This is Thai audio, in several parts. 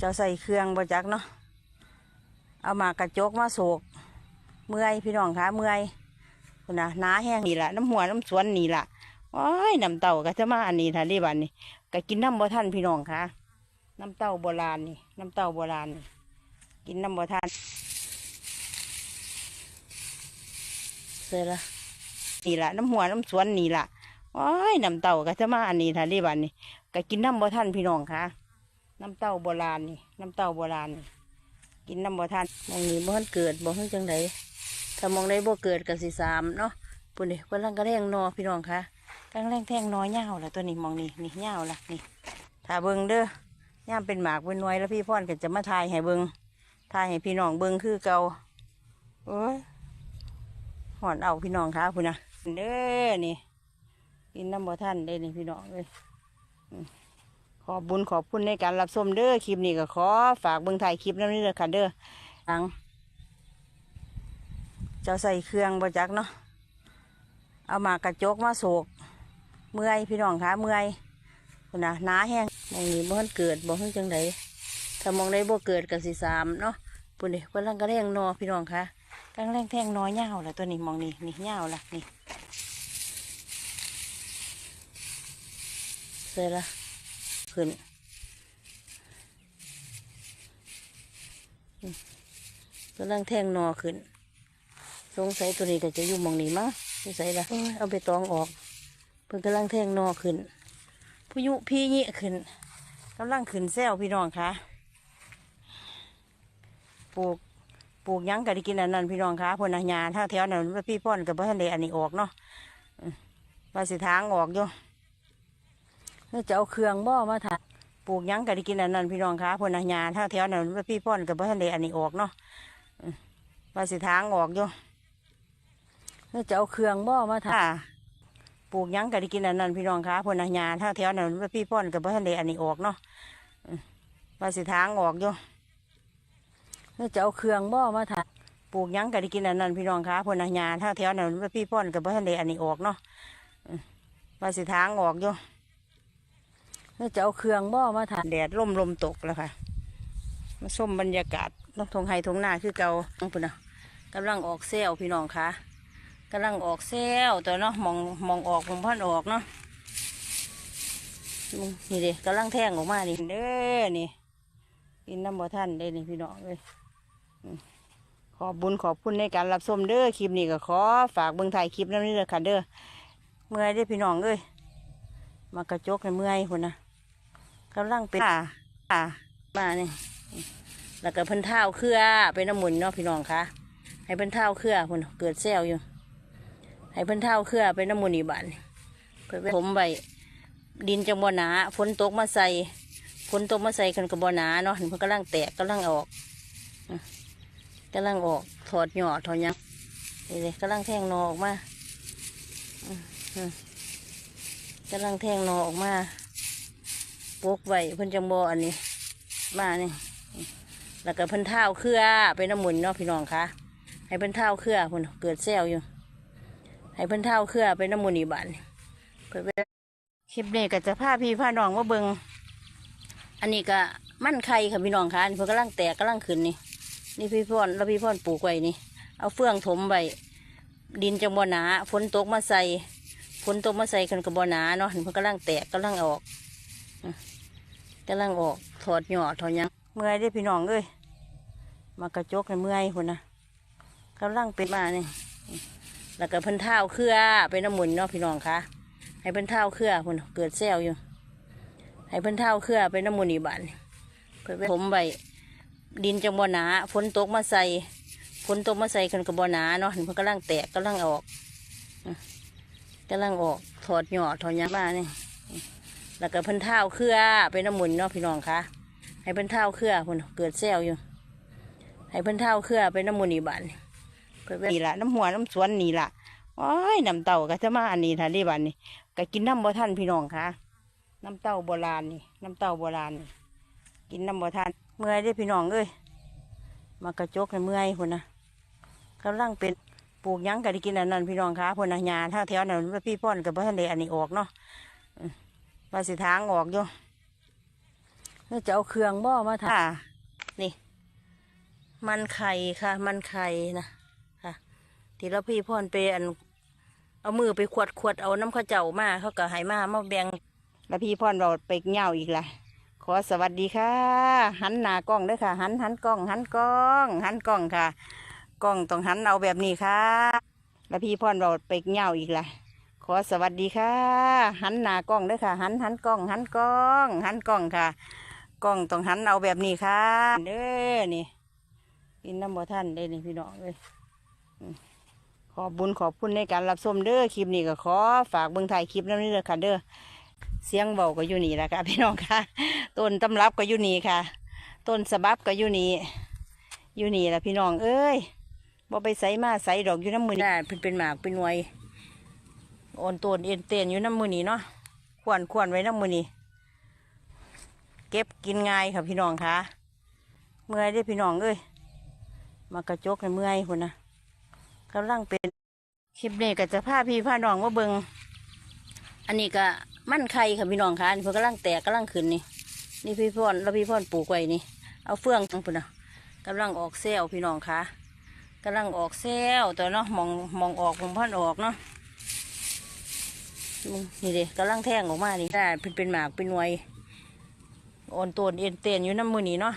จ้าใส่เครื่องบ่จักเนาะเอามากระจกมาโศก เมื่อยพี่น้องคะเมื่อยคุณนะหนาแห้งนี่ละน้ำหัวน้ำสวนนี่ละโอ้ยน้ำเต่าก็จะมาอันนี้ท่านี่บันนี่ก็กินน้ำบ่ทันพี่น้องคะน้ำเต่าโบราณนี่น้ำเต่าโบราณนี่กินน้ำบ่ทันเสร็จละนี่ละน้ำหัวน้ำสวนนี่ละโอ้ยน้ำเต่าก็จะมาอันนี้ท่านี่บันนี่ก็กินน้ำบ่ทันพี่น้องคะ น้ำเต่าโบราณนี่น้ำเต่าโบราณนี่กินน้ำบ่ทันมองนี้บ่ทันเกิดบ่ทันจังไดถ้ามองได้บ่เกิดกับสีสามเนาะปุ่นดิกำลังกระแรงนอพี่น้องคะกำลังแทงนอเง่าละตัวนี้มองนี่นี่เง่าละนี่ถ้าเบิ้งเด้อย่ามเป็นหมากเป็นน่วยแล้วพี่พ่อนก็จะมาทายให้เบิ้งทายให้พี่น้องเบิ้งคือเก่าโอ้ยหอนเอาพี่น้องคะพุ่นนะเด้อนี่กินน้ำบ่ท่านได้นี่พี่น้องเลย ขอบุญขอบคุณในการรับชมเด้อคลิปนี้ก็ขอฝากเบิงถ่ายคลิปน้ำนี้เลยค่ะเด้อตังเจ้าใส่เครื่องบ่จักเนาะเอามากระจกมาโศกเมื่อยพี่น้องคะเมื่อยคุณนะหนาแห้งมองนี้บ่ทันเกิดบ่ทันจังไดถ้ามองได้บ่เกิดกับสีสามเนาะปุ่นเด็กกำลังกระแรงนอพี่น้องคะกำลังแทงนอเง่าละตัวนี้มองนี่นี่เงาละนี่เสร็จละ ขึ้น กำลังแท่งนอขึ้น สงสัยตัวนี้ก็จะอยู่มองนี้มั้งสงสัยละเอ้ยเอาไปตองออก เพิ่นกำลังแท่งนอขึ้นพายุพี่ยี่ขึ้นกำลังขึ้นแซวพี่น้องคะปลูกปลูกยังก็ได้กินอันนั้นพี่น้องคะพนอาญานถ้าแถวนั้นพี่พ่อนกับพ่อทนเดอันนี้ออกเนาะอืมว่าสิทางออกอยู่ แล้วจะเอาเครื่องบ่อมาถ่ายปลูกยังก็ได้กินอันนั้นพี่น้องคะพนอาญาถ้าแถวนั้นพี่พ่อนกับพ่ทันเดอันนี้ออกเนาะมว่าสิทางออกอยู่แล้วจะเอาเครื่องบ่อมาถ่าปลูกยังก็ได้กินอันนั้นพี่น้องคะพนอาญาถ้าแถวนั้นพี่พ่อนกับพ่ทันเดอันนี้ออกเนาะมว่าสิทางออกอยู่แล้วจะเอาเครื่องบ่อมาถ่าปลูกยังก็ได้กินอันนั้นพี่น้องคะพนอาญาถ้าแถวนั้นพี่พ่อนกับพ่ทันเดอันนี้ออกเนาะมว่าสิทางออกอยู่ แล้วจะเอาเครื่องบ่มาถ่าแดดร่มลมตกแล้วค่ะ มาชมบรรยากาศนกทงไฮทงหน้าคือเก่าปุ่นนะกำลังออกเซลพี่น้องคะกำลังออกเซลตัวเนาะมองมองออกมองพันออกเนาะนี่เด็กำลังแทงออกมานี่เด้อนี่กินน้ำบ่ท่านได้นี่พี่น้องเลยขอบบุญขอบคุณในการรับชมเด้อคลิปนี้ก็ขอฝากเบิ่งถ่ายคลิปน้ำนี้เลยค่ะเด้อเมื่อยได้อพี่น้องเอ้ยมากระจกในเมื่อยคนนะ กำลังเป็นอ่าอ่ามานี่ยแล้วก็เพิ่นเท้าเครือเป็นน้ำมุนเนาะพี่น้องคะให้เพิ่นเท้าเครือคนเกิดเซลล์อยู่ ให้เพิ่นเท่าเครือไปน้ำมูลอีบานเพิ่นไปถมใบดินจังบ่หนาฝนตกมาใส่ฝนตกมาใส่กันกับบ่หนาเนาะเห็นเพิ่นกำลังแตกกำลังออกกำลังออกถอดหยอดถอดยังนี่เลยกำลังแทงนอออกมากำลังแทงนอออกมา ปลูกไว้เพิ่นจังบ่อันนี้ มานี่แล้วก็เพิ่นเท่าเครือไปน้ำมูลเนาะพี่น้องคะให้เพิ่นเท่าเครือเพิ่นเกิดเซลอยู่ ให้เพิ่นเท่าเครือไปน้ำมูลอีบานเพิ่นไปคลิปนี้ก็จะพาพี่พาน้องมาเบิงอันนี้ก็มั่นไข่ค่ะพี่น้องคะอันนี้เพิ่นกำลังแตกกำลังขึ้นนี่ นี่พี่พ่อนแล้วพี่พ่อนปลูกไว้นี่ เอาเฟืองถมไว้ดินจังบ่หนาฝนตกมาใส่ฝนตกมาใส่กันกับบ่หนาเนาะเห็นเพิ่นกำลังแตกกำลังออก กำลังออกถอดหยอดถอดยังเมื่อยได้พี่น้องเอ้ยมากระจกในเมื่อยคนนะกำลังเป็นมานี่แล้วก็พิ่นเท้าเครือไปน้ำมูลเนาะพี่น้องคะให้พิ่นเท้าเครือคนเกิดเซลอยู่ ให้พิ่นเท้าเครือไปน้ำมูลอีบานเพิ่นไปถมใบดินจังบ่หนาฝนตกมาใส่ฝนตกมาใส่กันกับบ่หนาเนาะเห็นพันกำลังแตกกำลังออกกำลังออกถอดหยอดถอดยังมานี่อืม แล้วก็เพิ่นเท้าเครือไปน้ำมูลเนาะพี่น้องคะให้เพิ่นเท้าเครือคนเกิดเซลล์อยู่ ให้เพิ่นเท้าเครือไปน้ำมูลอีบานนี่ละน้ำหัวน้ำสวนนี่ละโอ้ยน้ำเต่าก็จะมาอันนี้ท่านได้บัดนี่ก็กินน้ำบ่ทันพี่น้องคะน้ำเต่าโบราณนี่น้ำเต่าโบราณนี่กินน้ำบ่ทันเมื่อยได้พี่น้องเอ้ยมากระจกในเมื่อยคนนะกำลังเป็นปลูกยังก็ได้กินอันนั้นพี่น้องคะพนอาญาถ้าแถวนั้นพี่พ่อนกับพ่ทันได้อันนี้ออกเนาะ อืมว่าสิทางออกอยู่นี่จะเอาเครื่องบ่มาทานี่ มันไข่ค่ะ มันไข่นะค่ะ ที่เราพี่พ่อนไปอัน เอามือไปขวดขวดเอาน้ำข้าวเจ้ามาเขาก็ให้มามาแบ่งแล้วพี่พ่อนเราไปเหงาอีกละขอสวัสดีค่ะ หันหน้ากล้องเด้วยค่ะ หันหันกล้อง หันกล้อง หันกล้องค่ะ กล้องต้องหันเอาแบบนี้ค่ะ แล้วพี่พ่อนเราไปเหงาอีกละ ขอสวัสดีค่ะ หันหน้ากล้องด้วยค่ะ หันหันกล้อง หันกล้อง หันกล้องค่ะ กล้องต้องหันเอาแบบนี้ค่ะเด้อนี่กินน้ำบ่ท่านได้นี่พี่น้องเลยขอบบุญขอบคุณในการรับชมเด้อคลิปนี้ก็ขอฝากเบิ่งถ่ายคลิปน้ำนี้เด้อค่ะเด้อเสียงเบาก็อยู่นี่แหละค่ะ พี่น้องค่ะต้นตำรับก็อยู่นี่ค่ะต้นสะบับก็อยู่นี่อยู่นี่แหละพี่น้องเอ้ยบ่ไปใส่มาใส่ดอกอยู่น้ำมือนี่เพิ่นเป็นหมากเป็นหน่วย อ่อนต้นเอ็นเตียนอยู่น้ำมือนี่เนาะขวนขวนไว้น้ำมือนี่เก็บกินง่ายค่ะพี่น้องค่ะ เมื่อยได้พี่น้องเอ้ยมากระจกในเมื่อยคนนะกำลังเป็นคลิปนี้ก็จะพาพี่พาน้องว่าเบิงอันนี้ก็มั่นไข่ค่ะพี่น้องค่ะอันนี้เพิ่นกำลังแตกกำลังขึ้นนี่นี่พี่พ่อนแล้วพี่พ่อนปลูกไว้นี่ เอาเฟืองปุ่นนะกำลังออกเซลพี่น้องค่ะกำลังออกเซลล์แต่เนาะมองมองออกมองพ่อนออกเนาะ นี่เด็กำลังแทงออกมานี่ได้เป็นเป็นหมากเป็นหน่วยอ่อนตัวเอ็นเตียนอยู่น้ำมือนี่เนาะ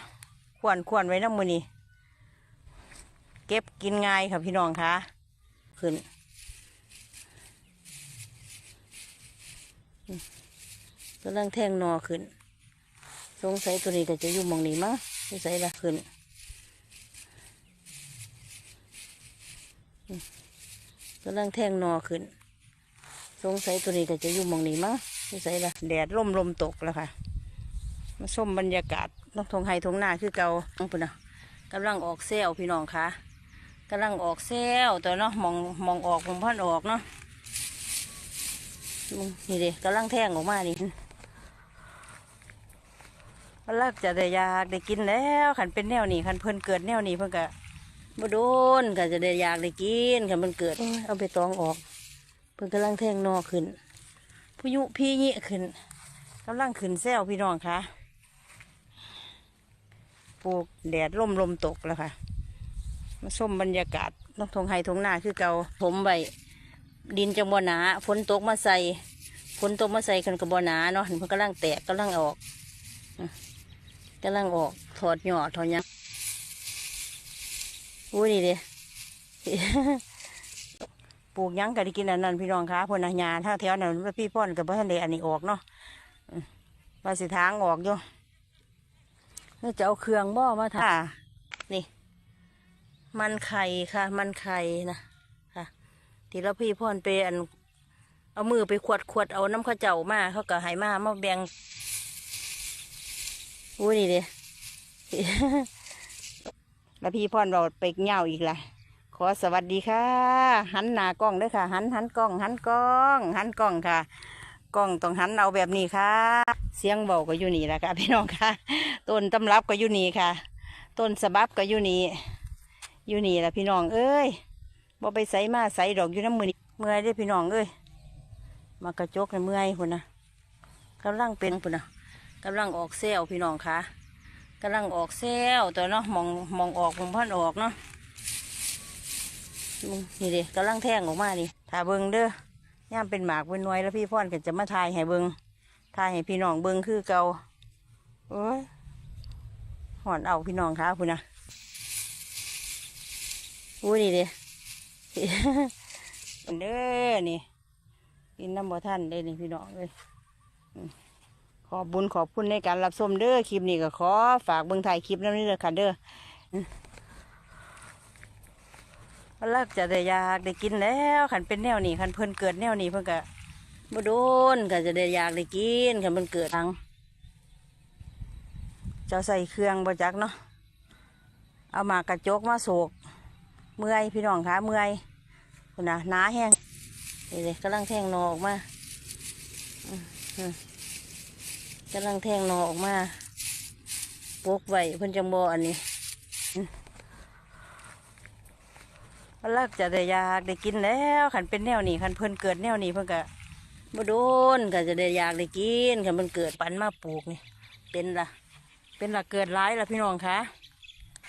ขวนขวนไว้น้ำมือนี่เก็บกินง่ายค่ะพี่น้องคะขึ้นกำลังแทงนอขึ้น สงสัยตัวนี้ก็จะอยู่มองนี้มั้งสงสัยละขึ้นกำลังแทงนอขึ้น สงสัยตัวนี้ก็จะอยู่หมองนี้มั้งสงสัยละแดดร่มลมตกแล้วค่ะมาชมบรรยากาศนกทงไฮทงหน้าคือเกาน้องปุ่นนะกำลังออกเซลพี่น้องคะกำลังออกเซลล์แต่เนาะมองมองออกมองพันออกเนาะนี่เด็กำลังแทงออกมานี่มันลักจะได้อยากได้กินแล้วขันเป็นแนวนี้ขันเพิ่นเกิดแนวนี้เพิ่นก็บ่โดนก็จะได้อยากได้กินขันมันเกิดเอาไปตองออก เพิ่นกำลังแทงนอขึ้นพายุพี่ยี่ขึ้นกำลังขึ้นแซวพี่น้องคะปลูกแดดร่มลมตกแล้วค่ะ มาชมบรรยากาศนกทงไฮทงหน้าคือเกาผมใบดินจังบ่หนาฝนตกมาใส่ฝนตกมาใส่กันกับบ่หนาเนาะเห็นมันกำลังแตกกำลังออกกำลังออกถอดหยอดถอดยังอุ้ยนี่เด้ ปลูกหยังก็ได้กินอันนั้นพี่น้องคะพนอาญาถ้าแถวนั้นว่าพี่พ่อนกับพ่ท่านเดอันนี้ออกเนาะอืมว่าสิทางออกอยู่นี่จะเอาเครื่องบ่มาทานี่ มันไข่ค่ะ มันไข่นะค่ะที่เราพี่พ่อนไปอัน เอามือไปขวดขวดเอาน้ำข้าวเจ้ามาเขาก็ให้มามาแบ่งอุ้ยนี่เด้แล้วพี่พ่อนเราไปเหงาอีกละ ขอสวัสดีค่ะ หันหน้ากล้องด้วยค่ะ หันหันกล้อง หันกล้อง หันกล้องค่ะกล้องต้องหันเอาแบบนี้ค่ะ เสียงเบาก็อยู่นี่แหละค่ะ พี่น้องค่ะต้นตำรับก็อยู่นี่ค่ะต้นสะบับก็อยู่นี่อยู่นี่แหละพี่น้องเอ้ยบ่ไปใส่มาใส่ดอกอยู่น้ำมือนี่เมื่อยได้พี่น้องเอ้ยมากระจกในเมื่อยพุ่นนะกำลังเป็นพุ่นนะกำลังออกเซลพี่น้องค่ะกำลังออกเซลล์แต่เนาะมองมองออกมองพันออกเนาะ นี่เด็กกำลังแทงออกมานี่ถ้าเบิงเด้อย่ามเป็นหมากเป็นน่วยแล้วพี่พ่อนก็จะมาทายให้เบิงทายให้พี่น้องเบิงคือเก่าโอ้ยหอนเอาพี่น้องค่ะพุ่นนะอุ้นี่เด้เด้อนี่กินน้ำบ่ท่านได้นี่พี่น้องเลยขอบบุญขอบคุณในการรับชมเด้อคลิปนี้ก็ขอฝากเบิ่งถ่ายคลิปน้ำนี้เลยค่ะเด้อ มวันแรกจะได้อยากได้กินแล้วขันเป็นแนวนี้ขันเพิ่นเกิดแนวนี้เพิ่นก็บ่โดนก็จะได้อยากได้กินขันเพิ่นเกิดทางจ้าใส่เครื่องบ่จักเนาะเอามากระจกมาโศกเมื่อยพี่น้องคะเมื่อยคุณนะหนาแห้งนี่เลยกำลังแทงนอออกมากำลังแทงนอออกมาปลูกไว้เพิ่นจังบ่อันนี้อืม วันแรกจะได้อยากได้กินแล้วขันเป็นแนวนี้ขันเพิ่นเกิดแนวนี้เพิ่นก็บ่โดนก็จะได้อยากได้กินขันเพิ่นเกิดปันมาปลูกนี่เป็นละเป็นลักเกิดร้ายละพี่น้องคะ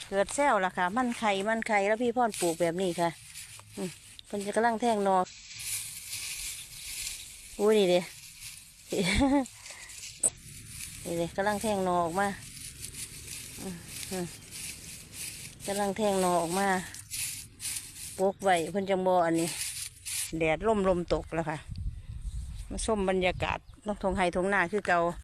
เกิดแซวละค่ะ มันไข่มันไข่แล้วพี่พ่อนปลูกแบบนี้ค่ะมเพิ่นจะกำลังแทงนออุ้ยนี่เด้นี่เลยกำลังแทงนอออกมาอืมกำลังแทงนอออกมา ปลูกไว้เพิ่นจังบออันนี้ แดดล่มลมตกแล้วค่ะ มาชมบรรยากาศนกทงไฮทงหน้าคือเก่า